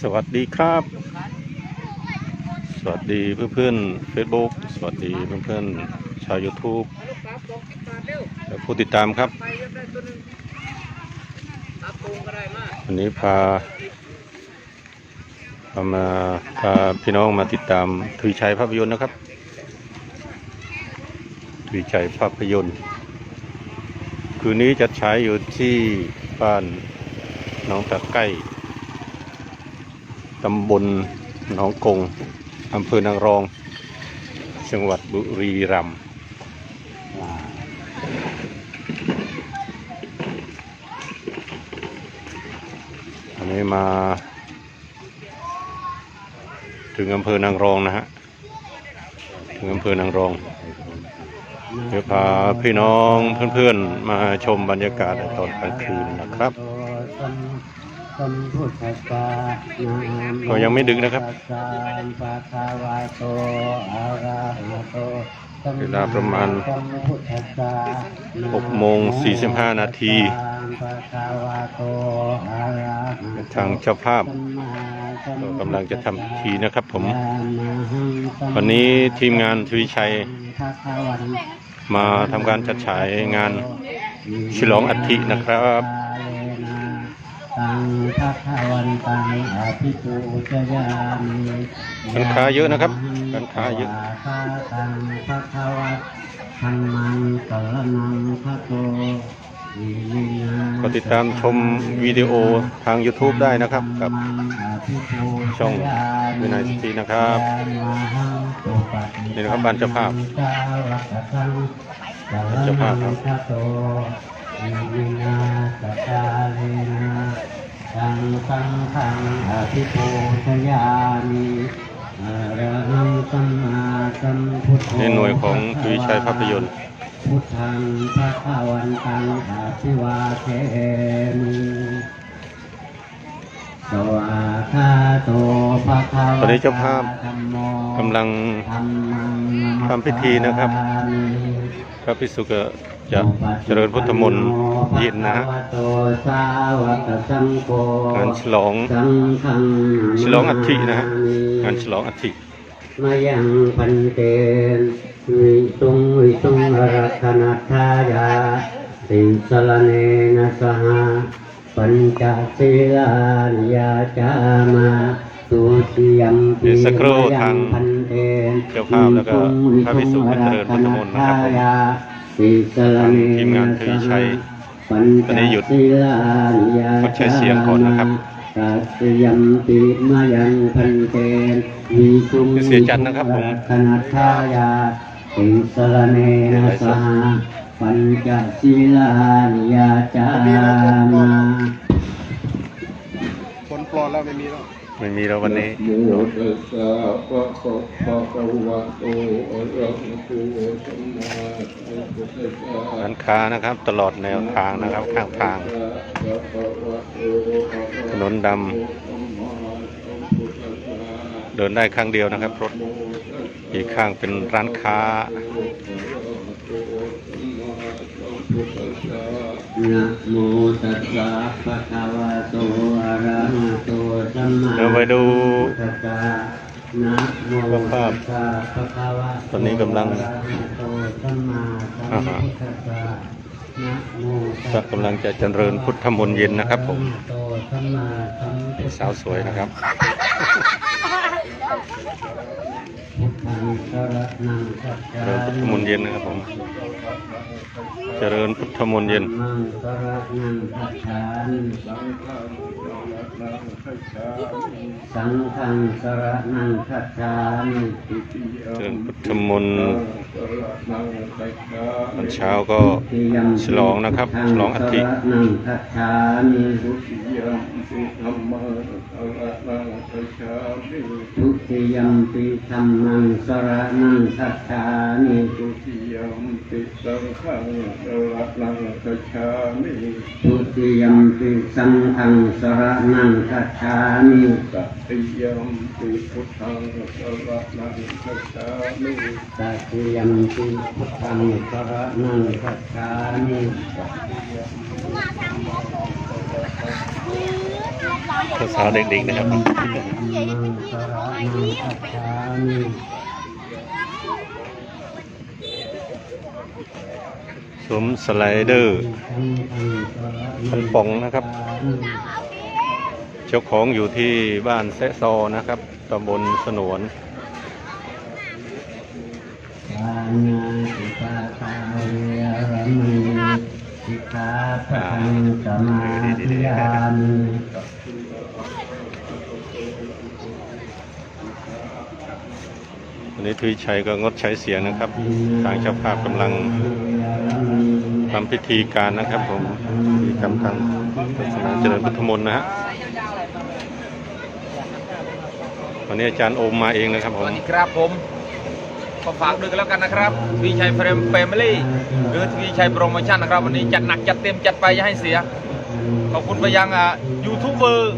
สวัสดีครับ สวัสดีเพื่อนเพื่อนๆ Facebook สวัสดีเพื่อนเพื่อนชาว YouTube ผู้ติดตามครับวันนี้พาพามาพาพี่น้องมาติดตามทวีชัยภาพยนตร์นะครับทวีชัยภาพยนตร์ คืนนี้จะฉายอยู่ที่บ้านน้องตะไก้ ตำบลหนองกงอำเภอนางรอง จังหวัดบุรีรัมย์อันนี้มา ถึงอำเภอนางรองนะฮะ ถึงอำเภอนางรอง เดี๋ยวพาพี่น้องเพื่อนๆ มาชมบรรยากาศตอนกลางคืนนะครับ ก็ยังไม่ดึกนะครับเวลาประมาณ6โมง45นาทีทางเจ้าภาพก็กำลังจะทำพิธีนะครับผม วันนี้ทีมงานทวีชัยมาทำการจัดฉายงานฉลองอัฐินะครับ ตังทักขวันตังอภิปูชยามิร้านค้าเยอะนะครับร้านค้าเยอะคาตังทักขวัตธรรมังสรนังพระโตวิริยาก็ติดตามชมวิดีโอทาง YouTube ได้นะครับกับช่องวินัยสตรีนะครับนี่นะครับบ้านเจ้าภาพเจ้าภาพครับโต วิริยาสกาเลนะตังสังฆังอภิปูชยามิอะระหังสัมมาสัมพุทโธนี่หน่วยของทวีชัยภาพยนตร์ พุทธังพระขวันตังอาภิวาเทมิสวาคาโตภะคะวะตอนนี้เจ้าภาพธัมโมกำลังธัมมังทำพิธีนะครับ พระพิสุก็จะเจริญพุทธมนต์เย็นนะฮะภควโตสาวกสังโฆงานฉลองสังฆังฉลองอัฐินะฮะงานฉลองอัฐิมายังพันเตนวิสุงวิสุงอรัคณทายาสิงสลเนนะสหปัญจศีลานิยาจามาตุติยม เดี๋ยวสักครู่ทางพันเตนเจ้าภาพแล้วก็พระภิกษุก็เจริญพุทธมนต์นะครับผมสิงสลเนทีมงานนะทสวีหชัยปัญตอนนี้หยุดจศีลานิยางดใช้เสียงก่อนนะครับตัสยัมปิมายังพันเตนมีคุมเสียจันทร์นะครับผมคณทายาสิงสลเนนะสหปัญจศีลานิยาจามาคนปลอดแล้วไม่มีแล้ว ไม่มีแล้ววันนี้โมตัสสะภะคะภะคะวะโตอะระหะโตสัมมาสัมพุทธัสสะร้านค้านะครับ ตลอดแนวทางนะครับ ข้างทาง ถนนดำเดินได้ข้างเดียวนะครับรถอีกข้างเป็นร้านค้า นะโมตัสสะภะคะวะโตอะระหะโตสัมมาเดี๋ยวไปดูสัมพุทธัสสะนะโมตัสสะภะคะวะโตอนนี้กำลังอะระหะโตสัมมาสัมพุทธัสสะนะโมตัสสะก็กำลังจะเจริญพุทธมนต์เย็นนะครับผมโตสัมมาสัมพุทธัสสะสาวสวยนะครับ พุทธังสรณังคัจเจฉาริญพุทธมนต์เย็นนะครับผม เจริญพุทธมนต์เย็นมังสรณังคัจฉามิสังฆังสรณังคัจฉามิเจริญพุทธมนต์ ตอนเช้าก็ฉลองนะครับ ฉลองอัฐิสรณังคัจฉามิทุติยมปิธรรมังสรณังคัจฉามิทุติยมปิธรรมังสรณังคัจฉามิทุติยมปิสังฆังสรณังคัจฉามิทุติยมปิสังฆังสรณังคัจฉามิตติยมปิพุทธังสรณังคัจฉามิตติยมปิพุทธังสรณังคัจฉามิโอเคสาเด็กๆนะครับสมสวมสไลเดอร์ธัมมันป่องนะครับ เจ้าของอยู่ที่บ้านแซะซอนะครับตำบลสนวน ปานาติปาตาเวรมณีสิกขาปะทังสมาธิยามิวันนี้ทวีชัยก็งดใช้เสียงนะครับ ทางเจ้าภาพกำลังทำพิธีการนะครับผมพิธีกรรมทางศาสนาเจริญพุทธมนต์นะฮะวันนี้อาจารย์โอมมาเองนะครับสผมวัสดีครับผม ขอฝากด้วยกันแล้วกันนะครับทวีชัยเฟรมเฟมิลี่หรือทวีชัยโปรโมชั่นนะครับ วันนี้จัดหนักจัดเต็มจัดไปอย่าให้เสีย ขอบคุณไปยังอะยูทูบเบอร์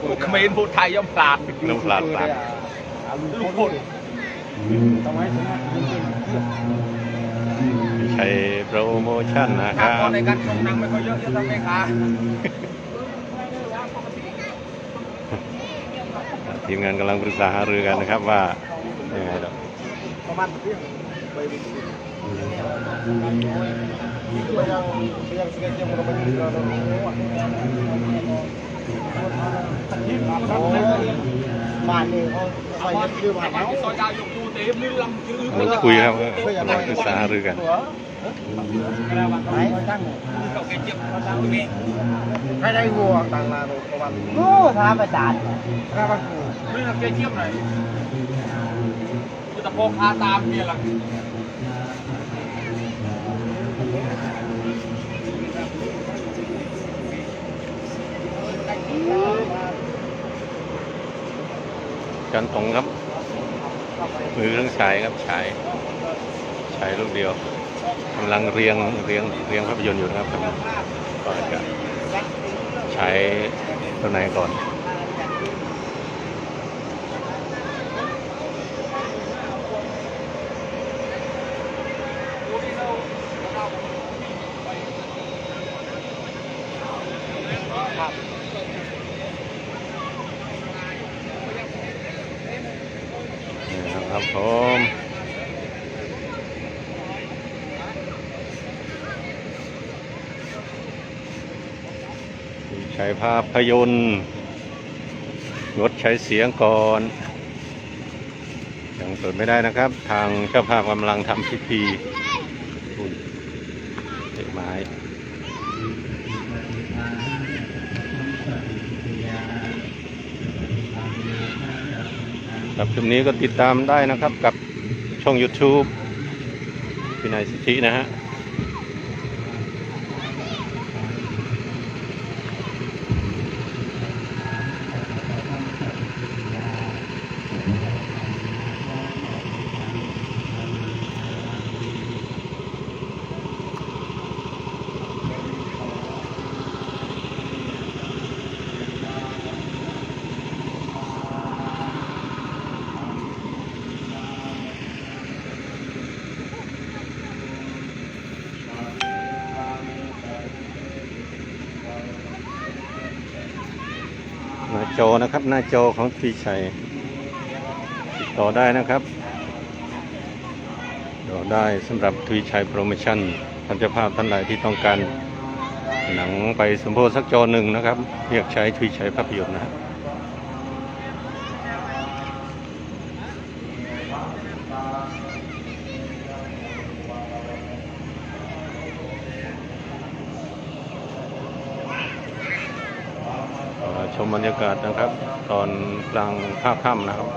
พูดเขมรพูดไทยย่อมพลาดน้ำปลาดปลาดลูกพลทวีชัยโปรโมชั่นนะคถ้ารัตอบนในการชมหนังไม่ค่อยเยอะเยอะทำไมคะ ทีมงานกำลังปรึกษาหารือกันนะครับว่ายังไงดอกประมาณเที่ยงบ้านนี่เขาซอยยัดคือบ้าเขาซอยดาวยกตูเต็มนี่ลำคือกำลังคุยครับกำลังปรึกษาหารือกัน ไหนตั้งใครได้วัวตั้งมาประมาณโอ้ท้าประจานห้าพันกูนี่เราเก็บเจ็บหน่อยกูจะโพกอาตามเมียหลังจันตรงครับ มือเครื่องฉายครับฉายฉายลูกเดียว กำลังเรียงเรียงเรียงภาพยนตร์อยู่นะครับก่อนจะฉายตัวไหนก่อนนี่นะครับผม ใช้ภาพยนตร์งดใช้เสียงก่อนยังเปิดไม่ได้นะครับ ทางเจ้าภาพกำลังทำพิธีอุ้ยเด็กไม้ครับคลิปนี้ก็ติดตามได้นะครับกับช่อง YouTube พี่นายสิทธินะฮะ จอนะครับ หน้าจอของพี่ชัยติดต่อได้นะครับติดต่อได้สำหรับทวีชัยโปรโมชั่นท่านเจ้าภาพท่านใดที่ต้องการหนังไปสมโพธิสักจอหนึ่งนะครับ เรียกใช้ทวีชัยภาพยนตร์นะฮะเชมบรรยากาศนะครับ ตอนกลางภาคค่ำนะครับ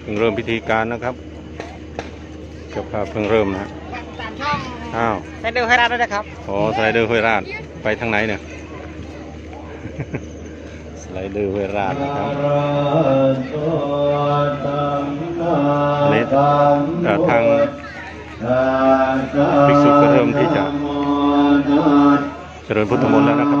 เพิ่งเริ่มพิธีการนะครับเจ้าภาพเพิ่งเริ่มนะสามช่อ้าวไซเดอร์ให้ราดด้วยนะครับ อ๋อสไลเดอร์ห้วยราชไปทางไหนเนี่ย สไลเดอร์ห้วยราชนะครับนี่ทางภิกษุก็เริ่มที่จะเจริญพุทธมนต์แล้วนะครับ